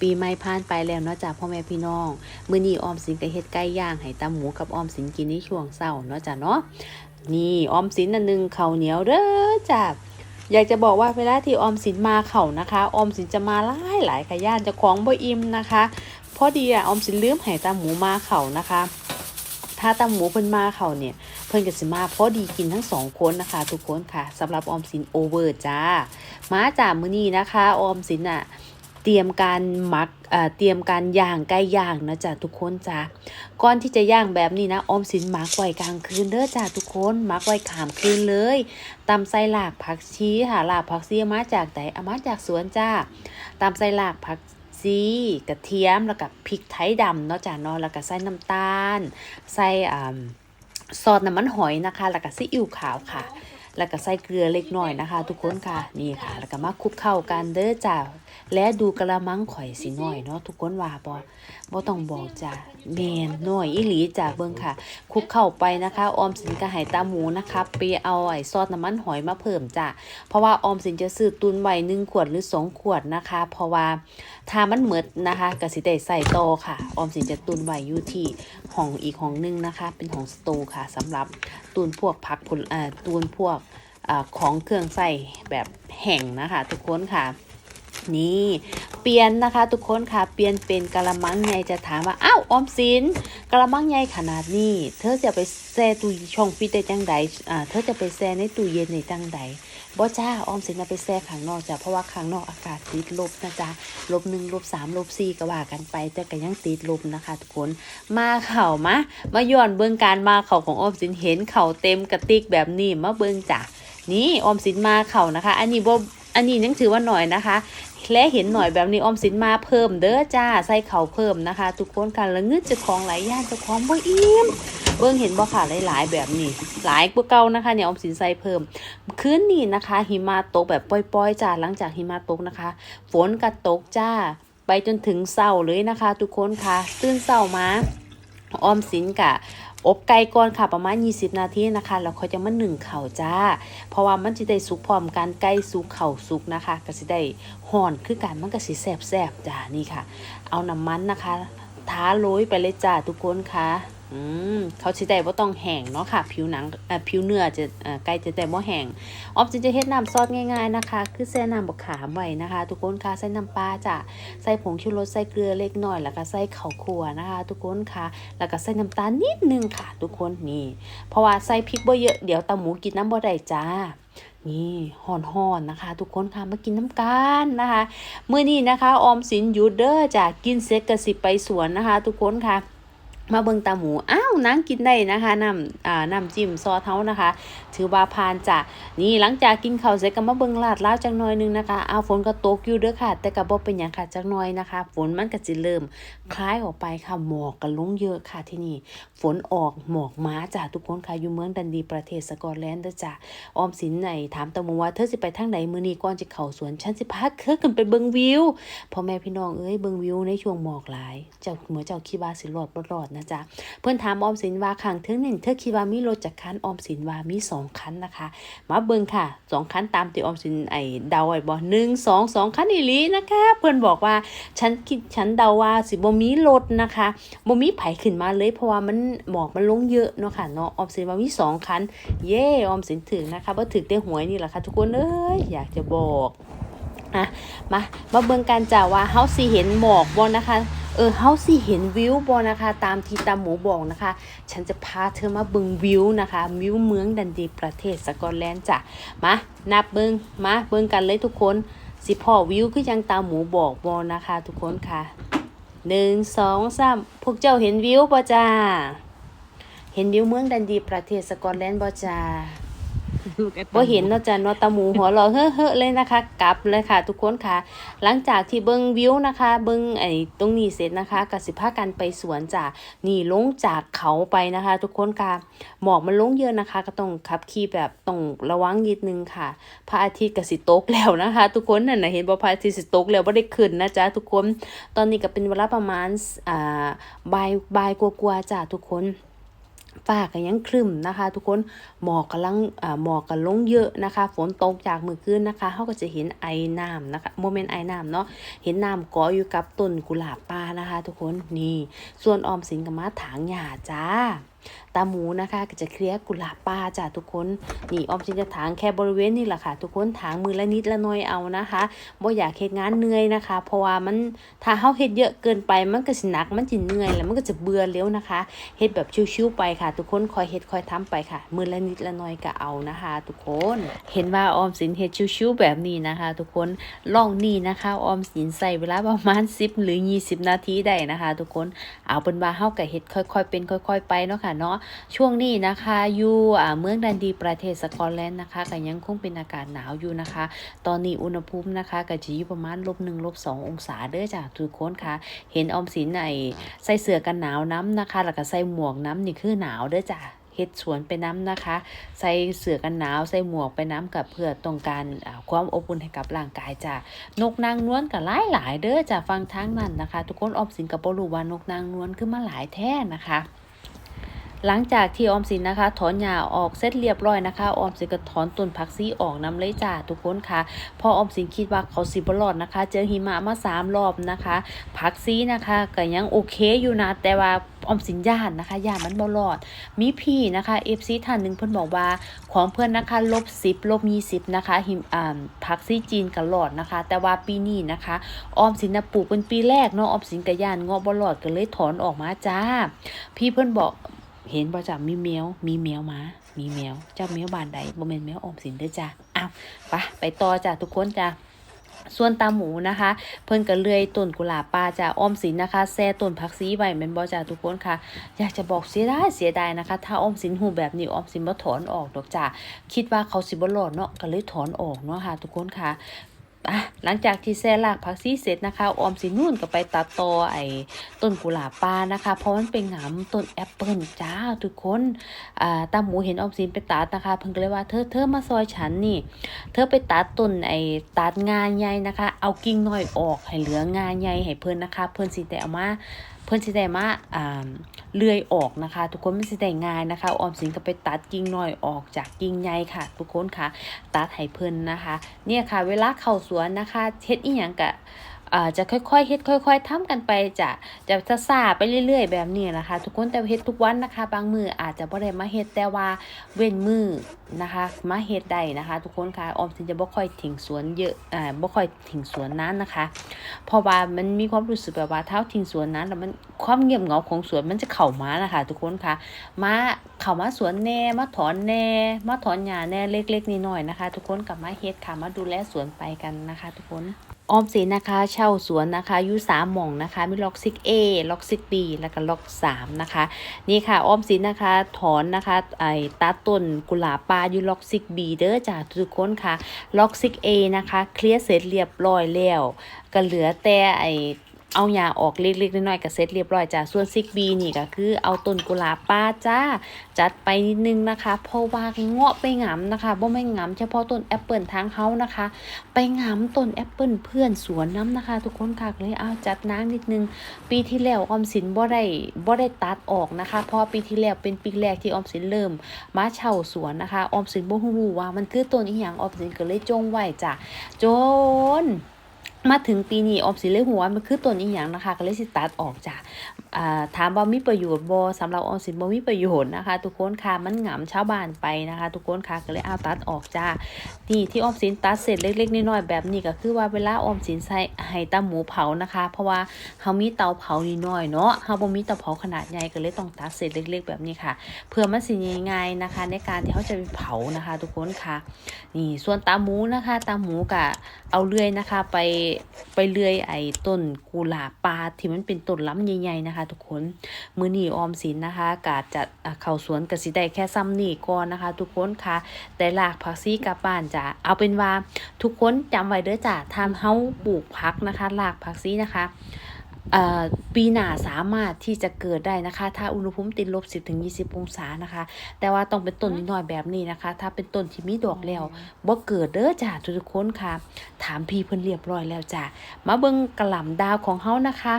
ปีใหม่ผ่านไปแล้วเนาะจ้ะพ่อแม่พี่น้องมื้อนี้ออมสินก็เฮ็ดไก่ย่างให้ตาหมูกับออมสินกินในช่วงเช้าเนาะจ้ะเนาะนี่ออมสินอันหนึงข้าวเหนียวเด้อจ้ะอยากจะบอกว่าเวลาที่ออมสินมาเข่านะคะ ออมสินจะมาหลายหลายขย่านจะของบ่อิ่มนะคะพอดีอะออมสินลืมให้ตาหมูมาเข่านะคะ ถ้าตาหมูเพิ่นมาเข่าเนี่ย เพิ่นก็สิมาพอดีกินทั้งสองคนนะคะ ทุกคนค่ะสำหรับออมสินโอเวอร์จ้ามาจากมื้อนี้นะคะ ออมสินอะ เตรียมการหมักเตรียมการย่างไก่ย่างนะจ๊ะทุกคนจ้าก่อนที่จะย่างแบบนี้นะออมสินหมักไว้กลางคืนเด้อจ้าทุกคนหมักไว้ขามคืนเลยตำไส้หลากผักชีค่ะหลากผักชีเอามาจากไหนเอามาจากสวนจ้าตำไส้หลากผักชีกระเทียมแล้วก็พริกไทยดำเนาะจ้าเนาะแล้วก็ใส่น้ำตาลใส่ซอสน้ำมันหอยนะคะ แล้วก็ซีอิ๊วขาวค่ะ แล้วก็ใส่เกลือเล็กน้อยนะคะ ทุกคนค่ะนี่ค่ะ แล้วก็มาคลุกเข้ากันเด้อจ้า และดูกระมังข่อยสิน้อยเนาะทุกคนว่าบ่บ่ต้องบอกจ้าแมนน้อยอีหลีจ้าเบิ่งค่ะคลุกเข้าไปนะคะ ออมสินก็ให้ตาหมูนะคะไปเอาไอ้ซอสน้ำมันหอยมาเพิ่มจ้าเพราะว่าออมสินจะซื้อตุนไว้หนึ่งขวดหรือสองขวดนะคะ เพราะว่าถ้ามันหมดนะคะก็สิได้ใส่โตอค่ะ ออมสินจะตุนไว้อยู่ที่ห้องอีกห้องหนึงนะคะ เป็นของสตูค่ะสำหรับตุนพวกผักผลอ่าตุนพวกอาของเครื่องใส่แบบแห้งนะคะ ทุกคนค่ะ นี่เปลี่ยนนะคะ ทุกคนค่ะเปลี่ยนเป็นกะละมังใหญ่จะถามว่าอ้าวออมสินกะละมังใหญ่ขนาดนี้ เธอจะไปแช่ตู้ช่องฟิตได้จังใดอ่าเธอจะไปแช่ในตู้เย็นในจังใดบ่จ้าออมสินเอาไปแช่ข้างนอกจ้ะเพราะว่าข้างนอกอากาศติดลบนะจ๊ะลบหนึ่งลบสามลบสี่ก็ว่ากันไปแต่ก็ยังติดลบนะคะ ทุกคนมาเข่ามามาย้อนเบื้องการมาเข่าของออมสินเห็นเข่าเต็มกระติกแบบนี้มาเบื้องจ้ะนี่ออมสินมาเข่านะคะ อันนี้บ่ อันนี้ยังถือว่าหน่อยนะคะ และเห็นหน่อยแบบนี้ออมสินมาเพิ่มเด้อจ้าใส่เข่าเพิ่มนะคะ ทุกคนค่ะแล้วเงืดเจะของหลายย่านจะของบ่อิ่มเบิ่งเห็นบ่ค่ะหลายๆ แบบนี้ หลายกว่าเก่านะคะเนี่ยออมสินใส่เพิ่มคืนนี้นะคะ หิมะตกแบบปล่อยๆจ้าหลังจากหิมะตกนะคะ ฝนก็ตกจ้า ไปจนถึงเศร้าเลยนะคะ ทุกคนค่ะ ตื่นเศร้ามา ออมสินกะอบไก่ก่อนค่ะประมาณ 20 นาทีนะคะแล้วเขาจะมาหนึ่งเข่าจ้า เพราะว่ามันจะได้สุกพร้อมกันไก่สุกเข่าสุกนะคะก็สิได้ห่อนคือกันมันก็สิแสบแสบๆจ้านี่ค่ะ เอาน้ำมันนะคะท้าโรยไปเลยจ้าทุกคนค่ะ อืมเขาสิได้บ่ต้องแห้งเนาะค่ะ ผิวหนังอ่อผิวเนื้อจะอ่อไก่จะได้บ่แห้งออฟจินจะเฮ็ดน้ำซอสง่ายๆนะคะ คือแช่น้ำบักขามไว้นะคะ ทุกคนค่ะใส่น้ำปลาจ้ะใส่ผงชูรสใส่เกลือเล็กน้อย แล้วก็ใส่ข้าวคั่วนะคะ ทุกคนค่ะ แล้วก็ใส่น้ำตาลนิดนึงค่ะ ทุกคนนี่ เพราะว่าใส่พริกบ่เยอะเดี๋ยวตาหมูกินน้ำบ่ได้จ้านี่ห่อนๆนนะคะ ทุกคนค่ะมากินน้ำกันนะคะเมื้อนี้นะคะ ออมสินหยุดเด้อจ้ะกินเสร็จก็สิไปสวนนะคะ ทุกคนค่ะ มาเบิงตาหมูอ้าวนางกินได้นะคะน้ำอ่าน้ำจิ้มซอสเท้านะคะ ถือว่าผ่านจ้ะนี่หลังจากกินข้าวเสร็จก็มาเบิงลาดลาวจักหน่อยนึงนะคะเอาฝนก็ตกอยู่เด้อค่ะ แต่ก็บ่เป็นหยังค่ะจักหน่อยนะคะ ฝนมันก็สิเริ่มคล้ายออกไปค่ะหมอกก็ลงเยอะค่ะที่นี่ ฝนออกหมอกมาจ้ะทุกคนค่ะอยู่เมืองดันดีประเทศสกอตแลนด์เด้อจ้ะออมสินไหนถามตาหมูว่าเธอสิไปทางไหนมือนี้ก่อนจะเข้าสวนฉันสิพาเธอขึ้นไปเบิงวิวพ่อแม่พี่น้องเอ้ยเบิงวิวในช่วงหมอกหลายเจ้าเหมือนเจ้าคิดว่าสิรอดรอดนะจ๊ะเพื่อนถามออมสินว่าข้างเทิงหนึ่งเธอคิดว่ามีรถจากคันออมสินว่ามีสองคันนะคะ มาเบิ่งค่ะสองคันตามที่ออมสินไอเดาไว้บ่หนึ่งสองสองคันอีลีนะคะ เพื่อนบอกว่าฉันคิดฉันเดาว่าสิบ่มีรถนะคะบ่มีไผขึ้นมาเลยเพราะว่ามันหมอกมันลงเยอะเนาะค่ะเนาะออมสินว่ามีสองคันเย่ออมสินถึงนะคะบ่าถึกได้หวยนี่แหละค่ะทุกคนเอ้ยอยากจะบอกอะมามาเบิ่งกันจ้าว่าเฮาสิเห็นหมอกบ่นะคะ เออเฮาสิเห็นวิวบอนะคะ ตามที่ตาหมูบอกนะคะ ฉันจะพาเธอมาเบิงวิวนะคะวิวเมืองดันดีประเทศสกอตแลนด์จ้ะมานับเบิงมาเบิงกันเลยทุกคนสิพ่อวิวคือยังตาหมูบอกบอนะคะ ทุกคนค่ะหนึ่งสองสามพวกเจ้าเห็นวิวบ่จ้าเห็นวิวเมืองดันดีประเทศสกอตแลนด์บ่จ้า บ่เห็นเนาะจ้ะเนาะตาหมูหัวเราะเฮ้อๆเลยนะคะ กลับเลยค่ะ ทุกคนค่ะ หลังจากที่เบิ่งวิวนะคะ เบิ่งไอ้ตรงนี้เสร็จนะคะก็สิพากันไปสวนจ้ะนี่ลงจากเขาไปนะคะ ทุกคนค่ะหมอกมันลงเยอะนะคะ ก็ต้องขับขี่แบบต้องระวังนิดนึงค่ะพระอาทิตย์ก็สิตกแล้วนะคะ ทุกคนนั่นนะเห็นบ่พระอาทิตย์สิตกแล้วบ่ได้ขึ้นนะจ๊ะทุกคน ตอนนี้ก็เป็นเวลาประมาณอ่าบ่ายบ่ายกว่าๆจ้ะทุกคน ฟ้าก็ยังครึมนะคะ ทุกคนหมอกกำลังหมอกกำลงเยอะนะคะ ฝนตกจากมือคืนนะคะเขาก็จะเห็นไอ้น้ำนะคะโมเมนต์ไอ้น้ำเนาะเห็นน้ำเกาะอยู่กับต้นกุหลาบป่านะคะ ทุกคนนี่ส่วนออมสินกับมาถางหญ้าจ้า ตาหมูนะคะก็จะเคลียร์กุหลาบป่าจ้ะทุกคนนี่ออมสินจะถางแค่บริเวณนี่แหละค่ะ ทุกคนถางมือละนิดละน้อยเอานะคะบ่อยากเฮ็ดงานเหนื่อยนะคะ เพราะว่ามันถ้าเฮาเฮ็ดเยอะเกินไปมันก็สิหนักมันสิเหนื่อยแล้วมันก็จะเบื่อเร็วนะคะเฮ็ดแบบชิวๆไปค่ะ ทุกคนคอยเฮ็ดคอยทำไปค่ะ มือละนิดละน้อยก็เอานะคะ ทุกคนเห็นว่าออมสินเฮ็ดชิวๆแบบนี้นะคะ ทุกคนลองนี่นะคะออมสินใส่เวลาประมาณ10หรือ20 นาทีได้นะคะ ทุกคนเอาเป็นว่าเฮาก็เฮ็ดค่อยๆเป็นค่อย ๆ ไปเนาะค่ะเนาะช่วงนี้นะคะอยู่เมืองดันดีประเทศสกอตแลนด์นะคะก็ยังคงเป็นอากาศหนาวอยู่นะคะ ตอนนี้อุณหภูมินะคะก็จะอยู่ประมาณลบหนึ่งลบสององศาเด้อจ้ะทุกคนค่ะ เห็นออมสินในใส่เสื้อกันหนาวน้ำนะคะแล้วก็ใส่หมวกน้ำนี่คือหนาวเด้อจ้ะเฮ็ดสวนไปน้ำนะคะ ใส่เสื้อกันหนาว ใส่หมวกไปน้ำกับเพื่อต้องการความอบอุ่นให้กับร่างกายจ้ะนกนางนวลก็หลายหลายเด้อจ้ะฟังทางนั้นนะคะ ทุกคนออมสินกับบ่รู้ว่านกนางนวลคือมาหลายแท้นะคะ หลังจากที่ออมสินนะคะ ถอนหญ้าออกเสร็จเรียบร้อยนะคะ ออมสินก็ถอนต้นผักซีออกน้ำเลยจ้าทุกคนค่ะ พอออมสินคิดว่าเขาสิบรอดนะคะ เจอหิมะมาสามรอบนะคะ ผักซีนะคะก็ยังโอเคอยู่นะ แต่ว่าออมสินย่านนะคะย่านมันบ่รอด มีพี่นะคะเอฟซีท่านหนึ่งเพิ่อนบอกว่าของเพื่อนนะคะลบสิบลบยี่สิบนะคะหิมอ่าผักซีจีนก็รอดนะคะ แต่ว่าปีนี้นะคะ ออมสินนะปลูกเป็นปีแรกเนาะออมสินกับย่านเงาะบ่รอดก็เลยถอนออกมาจ้า พี่เพิ่อนบอก เห็นบ่จ้ะมีแมวมีแมวมา มีแมวเจ้าแมวบานใดบ่แม่นแมวออมสินเด้อจ้ะอ้าวไปไปต่อจ้ะทุกคนจ้ะส่วนตาหมูนะคะ เพิ่นก็เลื่อยต้นกุหลาบป่าจ้ะออมสินนะคะแซ่ต้นผักซีไว้แม่นบ่จ้ะทุกคนค่ะ อยากจะบอกเสียดายเสียดายนะคะ ถ้าออมสินหูแบบนี้ออมสินบ่ถอนออกดอกจ้ะคิดว่าเขาสิบ่รอดเนาะก็เลยถอนออกเนาะค่ะ ทุกคนคะ่ะ หลังจากที่แซ่ลากผักซีเสร็จนะคะ ออมสินนู่นก็ไปตัดตอไอ้ต้นกุหลาบป่านะคะ เพราะมันเป็นหงำต้นแอปเปิลจ้าทุกคนอ่าตาหมูเห็นออมสินไปตัดนะคะ เพิ่งก็เลยว่าเธอเธอมาซอยฉันนี่ เธอไปตัดต้นไอ้ตัดงานใหญ่นะคะ เอากิ่งน้อยออกให้เหลืองานใหญ่ให้เพิ่นนะคะ เพิ่นสิแต่เอามา เพื่อนสิได้มาอ่าเลื่อยออกนะคะ ทุกคนมันสิได้ง่ายนะคะออมสินก็ไปตัดกิ่งน้อยออกจากกิ่งใหญ่ค่ะ ทุกคนค่ะ ตัดให้เพิ่นนะคะ เนี่ยค่ะ เวลาเข้าสวนนะคะเฮ็ดอีหยังกะ จะค่อยๆเฮ็ดค่อย ๆทำกันไปจะจะซาๆไปเรื่อย ๆ แบบนี้นะคะ ทุกคนแต่เฮ็ดทุกวันนะคะ บางมืออาจจะบ่ได้มาเฮ็ดแต่ว่าเว้นมือนะคะมาเฮ็ดได้นะคะ ทุกคนค่ะออมสินจะบ่ค่อยทิ้งสวนเยอะอ่าบ่ค่อยทิ้งสวนนั้นนะคะ เพราะว่ามันมีความรู้สึกแบบว่าเท้าทิ้งสวนนั้นแล้วมันความเงียบเหงาของสวนมันจะเข้ามานะคะ ทุกคนค่ะมาเข้ามาสวนแน่มาถอนแน่มาถอนหญ้าแน่เล็กๆน้อยนะคะ ทุกคนกลับมาเฮ็ดค่ะมาดูแลสวนไปกันนะคะ ทุกคน ออมสินนะคะเช่าสวนนะคะยูสามหม่องนะคะมีล็อกซิกเอล็อกซิก B แล้วก็ล็อกสามนะคะนี่ค่ะออมสินนะคะถอนนะคะไอ้ตาต้นกุหลาบปลายูล็อกซิกบีเด้อจ้าทุกคนค่ะล็อกซิกเอนะคะเคลียร์เสร็จเรียบร้อยแล้วก็เหลือแต่ไอ้ เอาหญ้าออกเล็กๆน้อยๆก็เสร็จเรียบร้อยจ้าส่วนซิก B นี่ก็คือเอาต้นกุหลาบปลาจ้า จัดไปนิดนึงนะคะ เพราะว่าเงาะไปหงำนะคะบ่ไม่งำเฉพาะต้นแอปเปิลทางเฮานะคะ ไปงามต้นแอปเปิลเพื่อนสวนน้ำนะคะ ทุกคนค่ะเลยเอาจัดน้ำนิดนึง ปีที่แล้วออมสินบ่ได้บ่ได้ตัดออกนะคะ เพราะปีที่แล้วเป็นปีแรกที่ออมสินเริ่ม มาเช่าสวนนะคะ ออมสินบ่รู้ว่ามันคือต้นอีหยังออมสินก็เลยจงไว้จ้ะจน มาถึงปีนี้ออมสินเลยหัวมันคือต้นอีหยังนะคะ ก็เลยสิตัดออกจ้ะอ่าถามว่มีประโยชน์บ่สำหรับออมสินบ่มีประโยชน์นะคะ ทุกคนค่ะมันหงำชาวบ้านไปนะคะ ทุกคนค่ะก็เลยเอาตัดออกจ้านี่ที่ออมสินตัดเสร็จเล็กๆน้อยๆแบบนี้ก็คือว่าเวลาออมสินใส่ให้ตาหมูเผานะคะ เพราะว่าเฮามีเตาเผานิดหน่อยเนาะเฮาบ่มีเตาเผาขนาดใหญ่ก็เลยต้องตัดเศษเล็ก ๆ แบบนี้ค่ะ เพื่อมันสิง่ายๆนะคะ ในการที่เขาจะไปเผานะคะ ทุกคนค่ะ นี่ส่วนตาหมูนะคะตาหมูกะเอาเลื่อยนะคะ ไปไปเลื่อยไอ้ต้นกุหลาบปลาที่มันเป็นต้นล้ำใหญ่ๆนะคะ ทุกคนมื้อนี้ออมสินนะคะกาจะอะเข้าสวนกสิได้แค่ซ้ำนี่ก่อนนะคะ ทุกคนค่ะแต่หลากผักซีกลับบ้านจ้ะเอาเป็นว่าทุกคนจำไว้เด้อจ้ะทำเฮาปลูกผักนะคะหลากผักซีนะคะ ปีหน้าสามารถที่จะเกิดได้นะคะ ถ้าอุณหภูมิติดลบ 10ถึง20 องศานะคะ แต่ว่าต้องเป็นต้นนิดหน่อยแบบนี้นะคะ ถ้าเป็นต้นที่มีดอกแล้วบ่เกิดเด้อจ้ะทุกคนค่ะ ถามพี่เพิ่นเรียบร้อยแล้วจ้ะมาเบิ่งกระหล่ำดาวของเฮานะคะ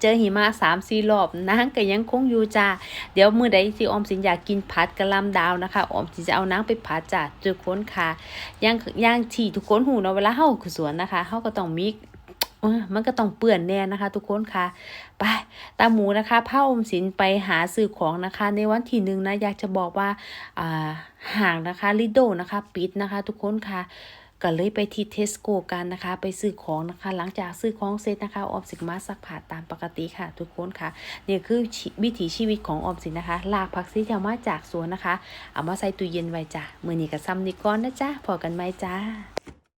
เจอหิมะสามสี่รอบนางก็ยังคงอยู่จ้าเดี๋ยวมือใดที่ออมสินอยากกินผัดกะหล่ำดาวนะคะออมสินจะเอานางไปผัดจ้าทุกคนค่ะย่างย่างที่ทุกคนหูเนาะเวลาเฮาสวนนะคะเฮาก็ต้องมี มันก็ต้องเปื้อนแน่นะคะทุกคนค่ะ ไป ตาหมูนะคะผ้าอมสินไปหาซื้อของนะคะ ในวันที่หนึ่งนะ อยากจะบอกว่าอ่าห่างนะคะลิโดนะคะปิดนะคะ ทุกคนค่ะก็เลยไปที่เทสโก้กันนะคะ ไปซื้อของนะคะ หลังจากซื้อของเสร็จนะคะออมสินมาซักผ้าตามปกติค่ะ ทุกคนค่ะนี่คือวิถีชีวิตของออมสินนะคะลากผักซีที่เอามาจากสวนนะคะ เอามาใส่ตู้เย็นไว้จ้ะมือนี้กับซัมนิก้อนนะจ๊ะพอกันไหมจ้า